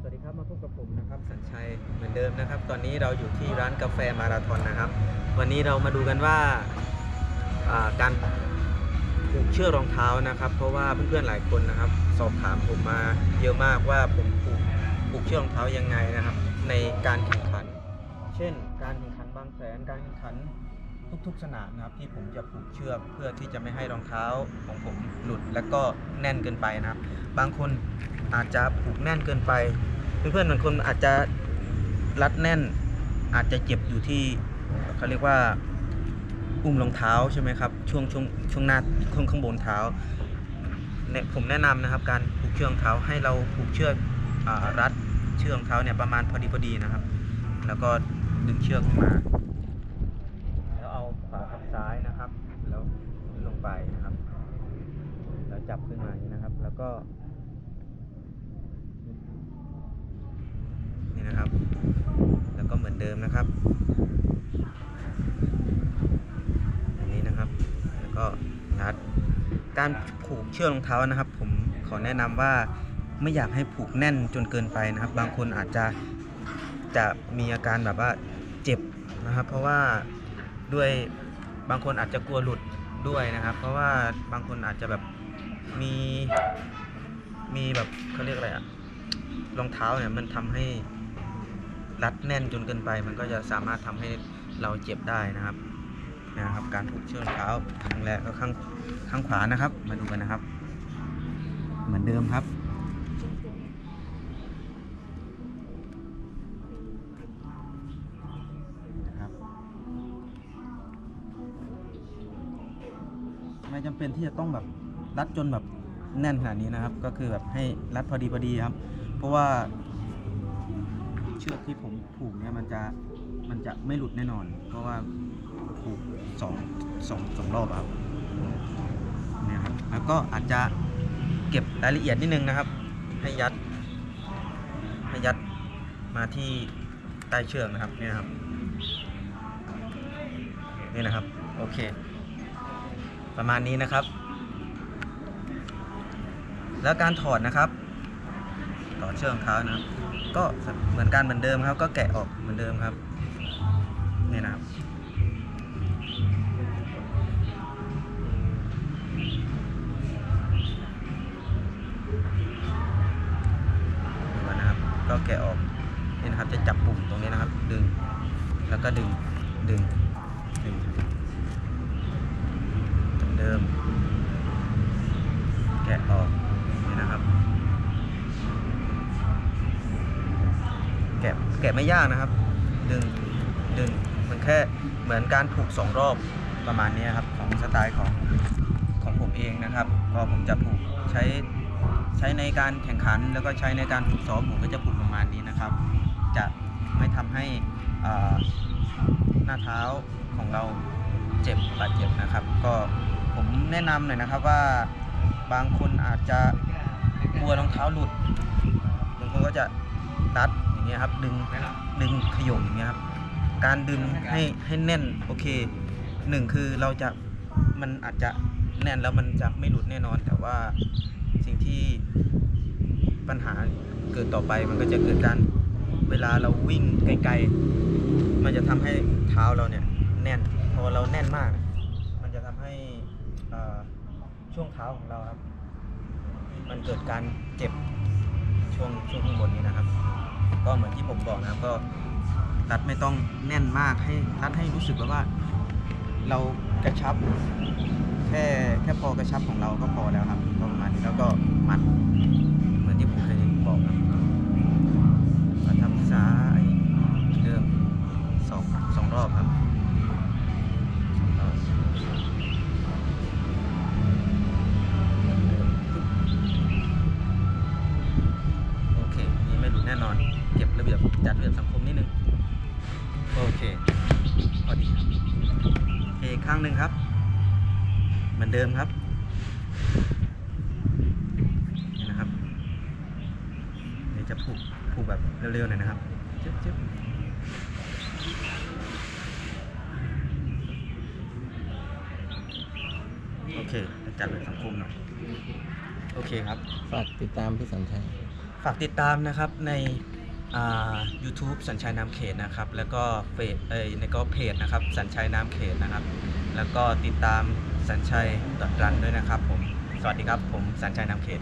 สวัสดีครับมาพบกับผมนะครับสัญชัยเหมือนเดิมนะครับ ตอนนี้เราอยู่ที่ร้านกาแฟมาราธอนนะครับ วันนี้เรามาดูกันว่าอ่าการผูกเชือกรองเท้านะครับ เพราะว่าเพื่อนๆหลายคนนะครับ สอบถามผมมาเยอะมากว่าผมผูกผูกเชือกรองเท้ายังไงนะครับ ในการแข่งขัน เช่น การแข่งขันบางแสนการแข่งขันทุกๆสนามนะครับที่ผมจะผูกเชือกเพื่อที่จะไม่ให้รองเท้าของผมหลุด แล้วก็แน่นเกินไปนะครับ บางคนอาจจะผูกแน่นเกินไป เพื่อนๆบางคนอาจจะรัดแน่น อาจจะเจ็บอยู่ที่เขาเรียกว่าอุ้มรองเท้าใช่ไหมครับช่วงช่วงช่วงหน้าข้างข้างบนเท้าเนี่ยผมแนะนำนะครับ การผูกเชือกรองเท้าให้เราผูกเชือกอรัดเชือกรองเท้าเนี่ยประมาณพอดีพอดีนะครับ แล้วก็ดึงเชือกออกมา แล้วเอาขวาทับซ้ายนะครับ แล้วลงไปนะครับ แล้วจับขึ้นมาอย่างนี้นะครับ แล้วก็ นะครับ แล้วก็เหมือนเดิมนะครับ อันนี้นะครับ แล้วก็รัดการผูกเชือกรองเท้านะครับ ผมขอแนะนำว่าไม่อยากให้ผูกแน่นจนเกินไปนะครับ บางคนอาจจะจะมีอาการแบบว่าเจ็บนะครับ เพราะว่าด้วยบางคนอาจจะกลัวหลุดด้วยนะครับ เพราะว่าบางคนอาจจะแบบมีมีแบบเขาเรียกอะไรอะรองเท้าเนี่ยมันทำให้ รัดแน่นจนเกินไป มันก็จะสามารถทำให้เราเจ็บได้นะครับนะครับ การผูกเชือกเท้าข้างแรกก็ข้างข้างขวานะครับ มาดูกันนะครับ เหมือนเดิมครับนะครับไม่จำเป็นที่จะต้องแบบรัดจนแบบแน่นขนาดนี้นะครับ ก็คือแบบให้รัดพอดีพอดีครับ เพราะว่า ชือกที่ผมผูกเนี่ยมันจะมันจะไม่หลุดแน่นอน เพราะว่าผูกสองสองสองรอบครับเนี่ยครับแล้วก็อาจจะเก็บรายละเอียดนิดนึงนะครับ ให้ยัดให้ยัดมาที่ใต้เชือกนะครับเนี่ยนะครับนี่นะครับโอเค ประมาณนี้นะครับ แล้วการถอดนะครับถอเชือกเท้านะครับ ก็เหมือนกันเหมือนเดิมครับ ก็แกะออกเหมือนเดิมครับนี่นะครับนะครับ ก็แกะออกนี่นะครับจะจับปุ่มตรงนี้นะครับ ดึง แล้วก็ดึงดึงดึงเหมือนเดิม กะแกะไม่ยากนะครับ ดึงดึงมันแค่เหมือนการผูกสองรอบประมาณนี้ครับของสไตล์ของของผมเองนะครับก็ผมจะผูกใช้ใช้ในการแข่งขัน แล้วก็ใช้ในการฝึกซ้อมผมก็จะผูกประมาณนี้นะครับ จะไม่ทำให้อ่าหน้าเท้าของเราเจ็บบาดเจ็บนะครับ ก็ผมแนะนำหน่อยนะครับว่าบางคนอาจจะกลัวรองเท้าหลุดบางคนก็จะรัด อย่างเงี้ยครับ ดึงดึงขย่มอย่างเงี้ยครับ การดึงให้ให้แน่นโอเคหนึ่งคือเราจะมันอาจจะแน่นแล้วมันจะไม่หลุดแน่นอน แต่ว่าสิ่งที่ปัญหาเกิดต่อไปมันก็จะเกิดการเวลาเราวิ่งไกลๆ มันจะทำให้เท้าเราเนี่ยแน่นพอเราแน่นมาก มันจะทำให้ช่วงเท้าของเราครับ มันเกิดการเจ็บช่วงช่วงข้างบนนี้นะครับ ก็เหมือนที่ผมบอกนะครับก็รัดไม่ต้องแน่นมากให้รัดให้รู้สึกว่า เรากระชับ แค่แค่พอกระชับของเราก็พอแล้วครับประมาณนี้แล้วก็มัดเหมือนที่ผมเคยบอกครับ ข้างหนึ่งครับ เหมือนเดิมครับนี่นะครับเดี๋ยวจะผูกผูกแบบเร็วๆหน่อยนะครับจึ๊บจึ๊บโอเคจัดแบบสังคมหน่อยโอเคครับ ฝากติดตามพี่สัญชัย ฝากติดตามนะครับใน ยูทูบสัญชัยนามเขตนะครับ แล้วก็เฟซเอ้ยในก็เพจนะครับ สัญชัยนามเขตนะครับ แล้วก็ติดตามสัญชัยดอทรันด้วยนะครับผม สวัสดีครับ ผมสัญชัยนามเขต